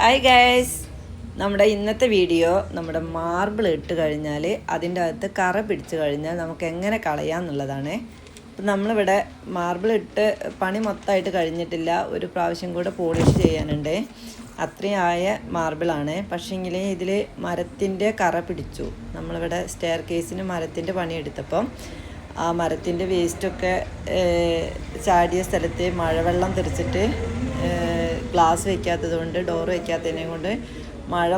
Hi guys നമ്മുടെ ഇന്നത്തെ video നമ്മുടെ മാർബിൾ ഇട്ട് കഴിഞ്ഞാൽ അതിന്റെ അകത്ത് കറ പിടിച്ചു കഴിഞ്ഞാൽ നമുക്ക് എങ്ങനെ കളയാം എന്നുള്ളതാണ്. അപ്പം നമ്മളിവിടെ മാർബിൾ ഇട്ട് പണി മൊത്തമായിട്ട് കഴിഞ്ഞിട്ടില്ല. ഒരു പ്രാവശ്യം കൂടെ പോളിഷ് ചെയ്യാനുണ്ട്. അത്രയും ആയ മാർബിളാണ് പക്ഷേങ്കിൽ ഇതിൽ മരത്തിന്റെ കറ പിടിച്ചു. നമ്മളിവിടെ സ്റ്റെയർ കേസിന് മരത്തിന്റെ പണിയെടുത്തപ്പം ആ മരത്തിന്റെ വേസ്റ്റൊക്കെ ചാടിയ സ്ഥലത്ത് മഴവെള്ളം തെറിച്ചിട്ട് ഗ്ലാസ് വെക്കാത്തത് കൊണ്ട് ഡോർ വെക്കാത്തതിനെ കൊണ്ട് മഴ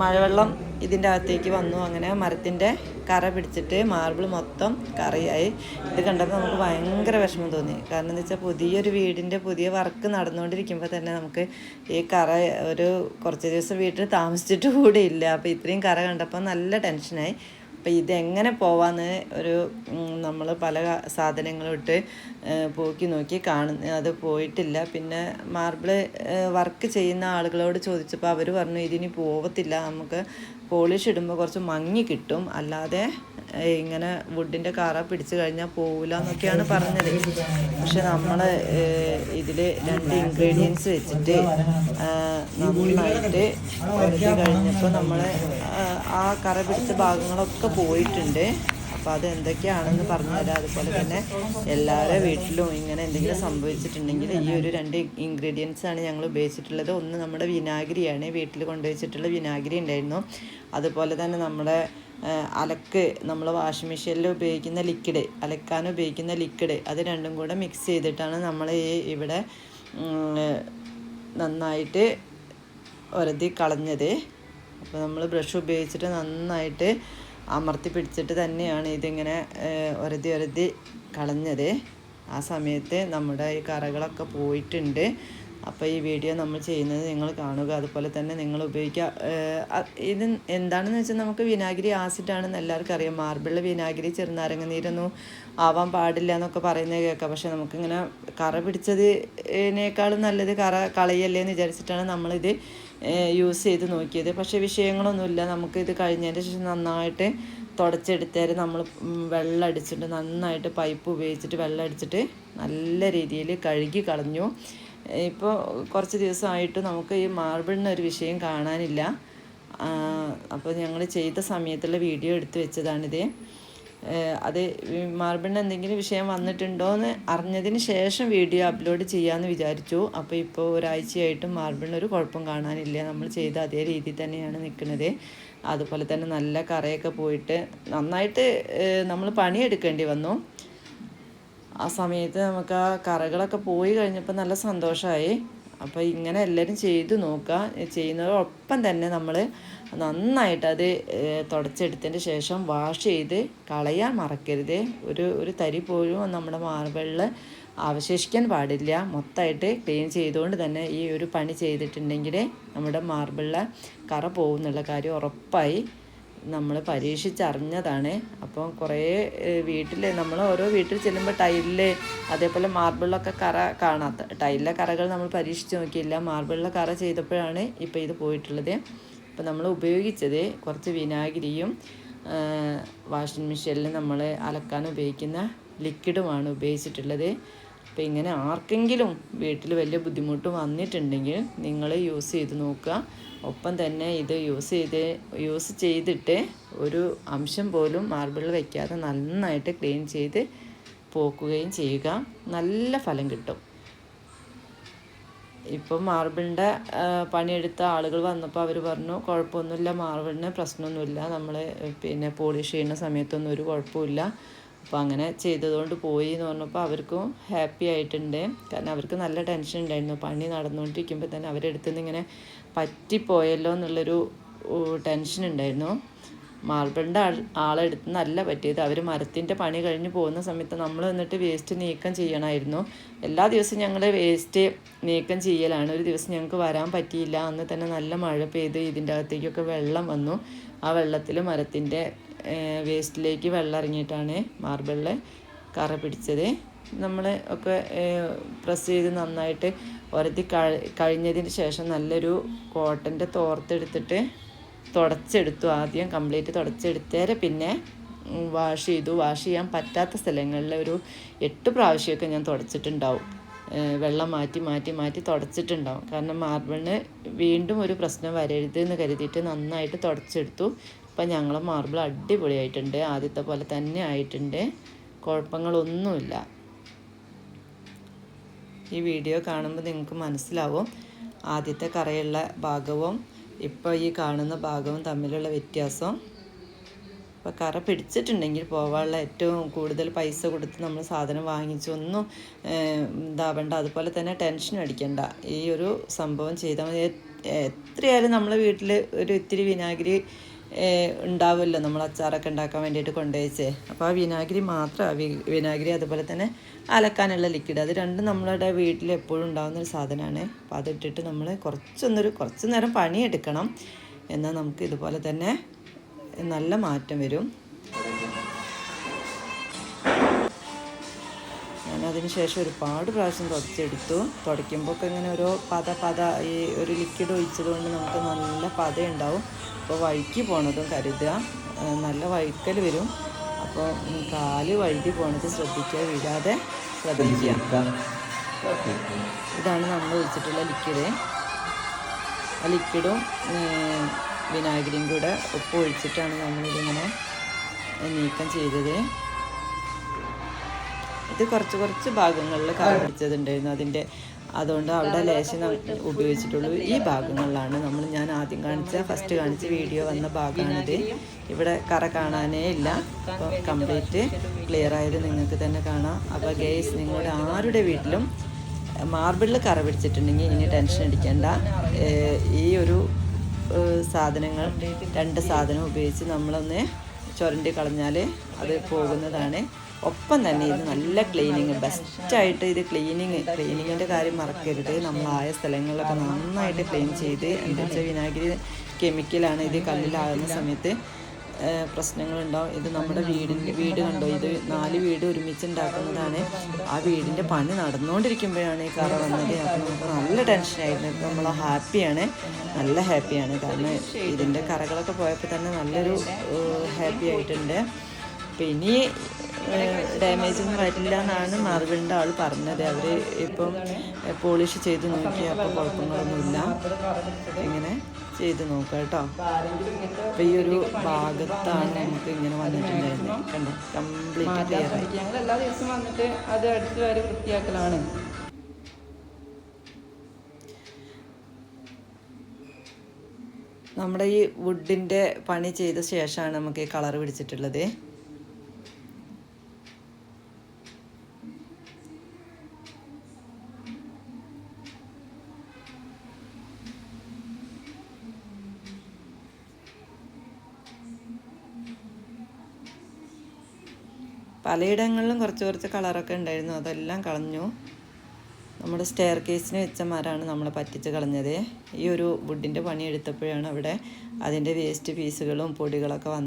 മഴവെള്ളം ഇതിന്റെ അകത്തേക്ക് വന്നു. അങ്ങനെ മരത്തിന്റെ കറ പിടിച്ചിട്ട് മാർബിൾ മൊത്തം കറിയായി ഇത് കണ്ടപ്പോൾ നമുക്ക് ഭയങ്കര വിഷമം തോന്നി. കാരണം എന്താ വെച്ചാൽ പുതിയൊരു വീടിന്റെ പുതിയ വർക്ക് നടന്നുകൊണ്ടിരിക്കുമ്പോൾ തന്നെ നമുക്ക് ഈ കറ ഒരു കുറച്ച് ദിവസം വീട്ടിൽ താമസിച്ചിട്ട് കൂടി ഇല്ല. അപ്പോൾ ഇത്രയും കറ കണ്ടപ്പോൾ നല്ല ടെൻഷനായി അപ്പം ഇതെങ്ങനെ പോവാന്ന് ഒരു നമ്മൾ പല സാധനങ്ങളും ഇട്ട് പോക്കി നോക്കി കാണുന്ന അത് പോയിട്ടില്ല. പിന്നെ മാർബിൾ വർക്ക് ചെയ്യുന്ന ആളുകളോട് ചോദിച്ചപ്പോൾ അവർ പറഞ്ഞു ഇതിനി പോവത്തില്ല. നമുക്ക് പോളിഷ് ഇടുമ്പോൾ കുറച്ച് മങ്ങി കിട്ടും. അല്ലാതെ ഇങ്ങനെ വുഡിന്റെ കാറ പിടിച്ചു കഴിഞ്ഞാൽ പോവില്ല എന്നൊക്കെയാണ് പറഞ്ഞത്. പക്ഷെ നമ്മൾ ഇതിൽ രണ്ട് ഇൻഗ്രീഡിയൻസ് വെച്ചിട്ട് നന്നായിട്ട് ഉരുട്ടി കഴിഞ്ഞപ്പോൾ നമ്മൾ ആ കറ പിടിച്ച ഭാഗങ്ങളൊക്കെ പോയിട്ടുണ്ട്. അപ്പോൾ അത് എന്തൊക്കെയാണെന്ന് പറഞ്ഞുതരാം. അതുപോലെ തന്നെ എല്ലാവരുടെ വീട്ടിലും ഇങ്ങനെ എന്തെങ്കിലും സംഭവിച്ചിട്ടുണ്ടെങ്കിൽ ഈ ഒരു രണ്ട് ഇൻഗ്രീഡിയൻസ് ആണ് ഞങ്ങൾ ഉപയോഗിച്ചിട്ടുള്ളത്. ഒന്ന് നമ്മുടെ വിനാഗിരിയാണ്. വീട്ടിൽ കൊണ്ടുവച്ചിട്ടുള്ള വിനാഗിരി ഉണ്ടായിരുന്നു. അതുപോലെ തന്നെ നമ്മുടെ അലക്ക്. നമ്മൾ വാഷിംഗ് മെഷീനിൽ ഉപയോഗിക്കുന്ന ലിക്വിഡ് അലക്കാൻ ഉപയോഗിക്കുന്ന ലിക്വിഡ് അത് രണ്ടും കൂടെ മിക്സ് ചെയ്തിട്ടാണ് നമ്മൾ ഈ ഇവിടെ നന്നായിട്ട് ഒരതി കളഞ്ഞത്. അപ്പോൾ നമ്മൾ ബ്രഷ് ഉപയോഗിച്ചിട്ട് നന്നായിട്ട് അമർത്തി പിടിച്ചിട്ട് തന്നെയാണ് ഇതിങ്ങനെ ഒരതി ഒരതി കളഞ്ഞത്. ആ സമയത്ത് നമ്മുടെ ഈ കറകളൊക്കെ പോയിട്ടുണ്ട്. അപ്പോൾ ഈ വീഡിയോ നമ്മൾ ചെയ്യുന്നത് നിങ്ങൾ കാണുക. അതുപോലെ തന്നെ നിങ്ങൾ ഉപയോഗിക്കുക. ഇത് എന്താണെന്ന് വെച്ചാൽ നമുക്ക് വിനാഗിരി ആസിഡാണെന്ന് എല്ലാവർക്കും അറിയാം. മാർബിളിൽ വിനാഗിരി ചെറുനാരങ്ങ നീരൊന്നും ആവാൻ പാടില്ല എന്നൊക്കെ പറയുന്നത് കേൾക്കാം. പക്ഷെ നമുക്കിങ്ങനെ കറ പിടിച്ചതിനേക്കാളും നല്ലത് കറ കളയല്ലേ എന്ന് വിചാരിച്ചിട്ടാണ് നമ്മളിത് യൂസ് ചെയ്ത് നോക്കിയത്. പക്ഷേ വിഷയങ്ങളൊന്നുമില്ല. നമുക്ക് ഇത് കഴിഞ്ഞതിന് ശേഷം നന്നായിട്ട് തുടച്ചെടുത്തേര് നമ്മൾ വെള്ളം അടിച്ചിട്ട് നന്നായിട്ട് പൈപ്പ് ഉപയോഗിച്ചിട്ട് വെള്ളം അടിച്ചിട്ട് നല്ല രീതിയിൽ കഴുകി കളഞ്ഞു. ഇപ്പോൾ കുറച്ച് ദിവസമായിട്ട് നമുക്ക് ഈ മാർബിളിനൊരു വിഷയം കാണാനില്ല. അപ്പോൾ ഞങ്ങൾ ചെയ്ത സമയത്തുള്ള വീഡിയോ എടുത്തു വെച്ചതാണിത്. അത് മാർബിളിന് എന്തെങ്കിലും വിഷയം വന്നിട്ടുണ്ടോ എന്ന് അറിഞ്ഞതിന് ശേഷം വീഡിയോ അപ്ലോഡ് ചെയ്യാമെന്ന് വിചാരിച്ചു. അപ്പോൾ ഇപ്പോൾ ഒരാഴ്ചയായിട്ടും മാർബിളിന് ഒരു കുഴപ്പം കാണാനില്ല. നമ്മൾ ചെയ്ത അതേ രീതിയിൽ തന്നെയാണ് നിൽക്കുന്നത്. അതുപോലെ തന്നെ നല്ല കറയൊക്കെ പോയിട്ട് നന്നായിട്ട് നമ്മൾ പണിയെടുക്കേണ്ടി വന്നു. ആ സമയത്ത് നമുക്ക് ആ കറകളൊക്കെ പോയി കഴിഞ്ഞപ്പോൾ നല്ല സന്തോഷമായി അപ്പോൾ ഇങ്ങനെ എല്ലാവരും ചെയ്ത് നോക്കുക ചെയ്യുന്നതോടൊപ്പം തന്നെ നമ്മൾ നന്നായിട്ട് അത് തുടച്ചെടുത്തതിന് ശേഷം വാഷ് ചെയ്ത് കളയാൻ മറക്കരുത്. ഒരു ഒരു തരി പോലും നമ്മുടെ മാർബിളിൽ അവശേഷിക്കാൻ പാടില്ല. മൊത്തമായിട്ട് ക്ലീൻ ചെയ്തുകൊണ്ട് തന്നെ ഈ ഒരു പണി ചെയ്തിട്ടുണ്ടെങ്കിൽ നമ്മുടെ മാർബിളിലെ കറ പോകുന്നുള്ള കാര്യം ഉറപ്പായി. നമ്മൾ പരീക്ഷിച്ചറിഞ്ഞതാണ്. അപ്പോൾ കുറേ വീട്ടിൽ നമ്മൾ ഓരോ വീട്ടിൽ ചെല്ലുമ്പോൾ ടൈലിൽ അതേപോലെ മാർബിളിലൊക്കെ കറ കാണാത്ത ടൈലിലെ കറകൾ നമ്മൾ പരീക്ഷിച്ച് നോക്കിയില്ല. മാർബിളിലെ കറ ചെയ്തപ്പോഴാണ് ഇപ്പോൾ ഇത് പോയിട്ടുള്ളത്. അപ്പോൾ നമ്മൾ ഉപയോഗിച്ചത് കുറച്ച് വിനാഗിരിയും വാഷിംഗ് മെഷീനിൽ നമ്മൾ അലക്കാൻ ഉപയോഗിക്കുന്ന ലിക്വിഡുമാണ് ഉപയോഗിച്ചിട്ടുള്ളത്. അപ്പോൾ ഇങ്ങനെ ആർക്കെങ്കിലും വീട്ടിൽ വലിയ ബുദ്ധിമുട്ട് വന്നിട്ടുണ്ടെങ്കിൽ നിങ്ങൾ യൂസ് ചെയ്ത് നോക്കുക. ഒപ്പം തന്നെ ഇത് യൂസ് ചെയ്ത് യൂസ് ചെയ്തിട്ട് ഒരു അംശം പോലും മാർബിളിൽ വയ്ക്കാതെ നന്നായിട്ട് ക്ലീൻ ചെയ്ത് പോക്കുകയും ചെയ്യുക. നല്ല ഫലം കിട്ടും. ഇപ്പം മാർബിളിന്റെ പണിയെടുത്ത ആളുകൾ വന്നപ്പോൾ അവർ പറഞ്ഞു കുഴപ്പമൊന്നുമില്ല മാർബിളിന് പ്രശ്നമൊന്നുമില്ല. നമ്മൾ പിന്നെ പോളിഷ് ചെയ്യുന്ന സമയത്തൊന്നും ഒരു കുഴപ്പമില്ല അപ്പോൾ അങ്ങനെ ചെയ്തതുകൊണ്ട് പോയി എന്ന് പറഞ്ഞപ്പോൾ അവർക്കും ഹാപ്പി ആയിട്ടുണ്ട്. കാരണം അവർക്ക് നല്ല ടെൻഷൻ ഉണ്ടായിരുന്നു. പണി നടന്നുകൊണ്ടിരിക്കുമ്പോൾ തന്നെ അവരെടുത്തുനിന്ന് ഇങ്ങനെ പറ്റിപ്പോയല്ലോ എന്നുള്ളൊരു ടെൻഷൻ ഉണ്ടായിരുന്നു. മാർബിളിന്റെ ആളെടുത്ത് നല്ല പറ്റിയത്. അവർ മരത്തിന്റെ പണി കഴിഞ്ഞ് പോകുന്ന സമയത്ത് നമ്മൾ എന്നിട്ട് വേസ്റ്റ് നീക്കം ചെയ്യണമായിരുന്നു. എല്ലാ ദിവസവും ഞങ്ങൾ വേസ്റ്റ് നീക്കം ചെയ്യലാണ്. ഒരു ദിവസം ഞങ്ങൾക്ക് വരാൻ പറ്റിയില്ല. അന്ന് തന്നെ നല്ല മഴ പെയ്ത് ഇതിന്റെ അകത്തേക്കൊക്കെ വെള്ളം വന്നു. ആ വെള്ളത്തിൽ മരത്തിന്റെ വേസ്റ്റിലേക്ക് വെള്ളം ഇറങ്ങിയിട്ടാണ് മാർബിളിൽ കറ പിടിച്ചത്. നമ്മൾ ഒക്കെ പ്രസ് ചെയ്ത് നന്നായിട്ട് ഒരത്തി കഴി കഴിഞ്ഞതിന് ശേഷം നല്ലൊരു കോട്ടന്റെ തോർത്തെടുത്തിട്ട് തുടച്ചെടുത്തു. ആദ്യം കംപ്ലീറ്റ് തുടച്ചെടുത്തേരെ പിന്നെ വാഷ് ചെയ്തു. വാഷ് ചെയ്യാൻ പറ്റാത്ത സ്ഥലങ്ങളിൽ ഒരു എട്ട് പ്രാവശ്യമൊക്കെ ഞാൻ തുടച്ചിട്ടുണ്ടാവും. വെള്ളം മാറ്റി മാറ്റി മാറ്റി തുടച്ചിട്ടുണ്ടാവും. കാരണം മാർബിളിന് വീണ്ടും ഒരു പ്രശ്നം വരരുത് എന്ന് കരുതിയിട്ട് നന്നായിട്ട് തുടച്ചെടുത്തു. അപ്പം ഞങ്ങൾ മാർബിൾ അടിപൊളിയായിട്ടുണ്ട്. ആദ്യത്തെ പോലെ തന്നെ ആയിട്ടുണ്ട്. കുഴപ്പങ്ങളൊന്നുമില്ല. ഈ വീഡിയോ കാണുമ്പോൾ നിങ്ങൾക്ക് മനസ്സിലാവും. ആദ്യത്തെ കറയുള്ള ഭാഗവും ഇപ്പോൾ ഈ കാണുന്ന ഭാഗവും തമ്മിലുള്ള വ്യത്യാസം. അപ്പോൾ കറ പിടിച്ചിട്ടുണ്ടെങ്കിൽ പോവാനുള്ള ഏറ്റവും കൂടുതൽ പൈസ കൊടുത്ത് നമ്മൾ സാധനം വാങ്ങിച്ചൊന്നും ഇതാവണ്ട അതുപോലെ തന്നെ ടെൻഷൻ അടിക്കണ്ട. ഈ ഒരു സംഭവം ചെയ്താൽ മതി. എത്രയായാലും നമ്മളെ വീട്ടിൽ ഒരു ഇത്തിരി വിനാഗിരി ഉണ്ടാവുമല്ലോ നമ്മൾ അച്ചാറൊക്കെ ഉണ്ടാക്കാൻ വേണ്ടിയിട്ട് കൊണ്ടുവച്ചേ അപ്പോൾ ആ വിനാഗിരി മാത്രം വിനാഗിരി അതുപോലെ തന്നെ അലക്കാനുള്ള ലിക്വിഡ് അത് രണ്ടും നമ്മളുടെ വീട്ടിൽ എപ്പോഴും ഉണ്ടാകുന്ന ഒരു സാധനമാണ്. അപ്പോൾ അതിട്ടിട്ട് നമ്മൾ കുറച്ചൊന്നൊരു കുറച്ച് നേരം പണിയെടുക്കണം. എന്നാൽ നമുക്ക് ഇതുപോലെ തന്നെ നല്ല മാറ്റം വരും. അതിന് ശേഷം ഒരുപാട് പ്രാവശ്യം തുടച്ചെടുത്തു തുടയ്ക്കുമ്പോൾ ഒക്കെ ഇങ്ങനെ ഓരോ പത പത ഈ ഒരു ലിക്വിഡ് ഒഴിച്ചത് കൊണ്ട് നമുക്ക് നല്ല പത ഉണ്ടാവും അപ്പോൾ വൈകി പോണതും കരുതുക. നല്ല വഴുക്കൽ വരും. അപ്പോൾ കാൽ വഴുതി പോണത് ശ്രദ്ധിക്കുക വിടാതെ ശ്രദ്ധിക്കുക. ഇതാണ് നമ്മൾ ഒഴിച്ചിട്ടുള്ള ലിക്വിഡ് ആ ലിക്വിഡും വിനാഗിരിയും കൂടെ ഉപ്പ് ഒഴിച്ചിട്ടാണ് നമ്മളിതിങ്ങനെ നീക്കം ചെയ്തത്. ഇത് കുറച്ച് കുറച്ച് ഭാഗങ്ങളിൽ കറ പിടിച്ചതുണ്ടായിരുന്നു അതിന്റെ അതുകൊണ്ട് അവിടെ ലേശം ഉപയോഗിച്ചിട്ടുള്ളൂ. ഈ ഭാഗങ്ങളിലാണ് നമ്മൾ ഞാൻ ആദ്യം കാണിച്ച ഫസ്റ്റ് കാണിച്ച വീഡിയോ വന്ന ഭാഗമാണിത്. ഇവിടെ കറ കാണാനേ ഇല്ല. അപ്പോൾ കംപ്ലീറ്റ് ക്ലിയർ ആയത് നിങ്ങൾക്ക് തന്നെ കാണാം. അപ്പോൾ ഗേസ് നിങ്ങളുടെ ആരുടെ വീട്ടിലും മാർബിളിൽ കറ പിടിച്ചിട്ടുണ്ടെങ്കിൽ ഇനി ടെൻഷൻ അടിക്കേണ്ട. ഈ ഒരു സാധനങ്ങൾ രണ്ട് സാധനം ഉപയോഗിച്ച് നമ്മളൊന്ന് ചുരണ്ടി കളഞ്ഞാൽ അത് പോകുന്നതാണ്. ഒപ്പം തന്നെ ഇത് നല്ല ക്ലീനിങ് ബെസ്റ്റായിട്ട് ഇത് ക്ലീനിങ് ക്ലീനിങ്ങിന്റെ കാര്യം മറക്കരുത്. നമ്മളായ സ്ഥലങ്ങളിലൊക്കെ നന്നായിട്ട് ക്ലീൻ ചെയ്ത് എന്താ വെച്ചാൽ വിനാഗിരി കെമിക്കലാണ് ഇത് കല്ലിലാകുന്ന സമയത്ത് പ്രശ്നങ്ങളുണ്ടാവും. ഇത് നമ്മുടെ വീടിന്റെ വീട് കണ്ടോ? ഇത് നാല് വീട് ഒരുമിച്ച് ഉണ്ടാക്കുന്നതാണ് ആ വീടിന്റെ പണി നടന്നുകൊണ്ടിരിക്കുമ്പോഴാണ് ഈ കറ വന്നത്. അപ്പോൾ നമുക്ക് നല്ല ടെൻഷനായിരുന്നു നമ്മൾ ഹാപ്പിയാണ്. നല്ല ഹാപ്പിയാണ്. കാരണം ഇതിന്റെ കറകളൊക്കെ പോയപ്പോൾ തന്നെ നല്ലൊരു ഹാപ്പി ആയിട്ടുണ്ട്. അപ്പം ഇനി ഡാമേജ് ഒന്നും വരില്ല എന്നാണ് മാർബിളിന്റെ ആൾ പറഞ്ഞത്. അവർ ഇപ്പം പോളിഷ് ചെയ്ത് നോക്കി അപ്പോൾ കുഴപ്പങ്ങളൊന്നുമില്ല. ഇങ്ങനെ ചെയ്ത് നോക്കാം കേട്ടോ. അപ്പം ഈ ഒരു ഭാഗത്താണ് നമുക്ക് ഇങ്ങനെ വന്നിട്ടുണ്ടായിരുന്നത് കണ്ടോ? കംപ്ലീറ്റ് ക്ലിയർ ആയി. ഞങ്ങൾ എല്ലാ ദിവസവും വന്നിട്ട് അത് വാരി വൃത്തിയാക്കലാണ്. നമ്മുടെ ഈ വുഡിന്റെ പണി ചെയ്ത ശേഷമാണ് നമുക്ക് ഈ കളർ പിടിച്ചിട്ടുള്ളത്. പലയിടങ്ങളിലും കുറച്ച് കുറച്ച് കളറൊക്കെ ഉണ്ടായിരുന്നു. അതെല്ലാം കളഞ്ഞു. നമ്മുടെ സ്റ്റെയർ കേസിന് വെച്ച മരമാണ് നമ്മൾ പറ്റിച്ച് കളഞ്ഞത്. ഈ ഒരു വുഡിന്റെ പണി എടുത്തപ്പോഴാണ് അവിടെ അതിന്റെ വേസ്റ്റ് പീസുകളും പൊടികളൊക്കെ വന്നത്.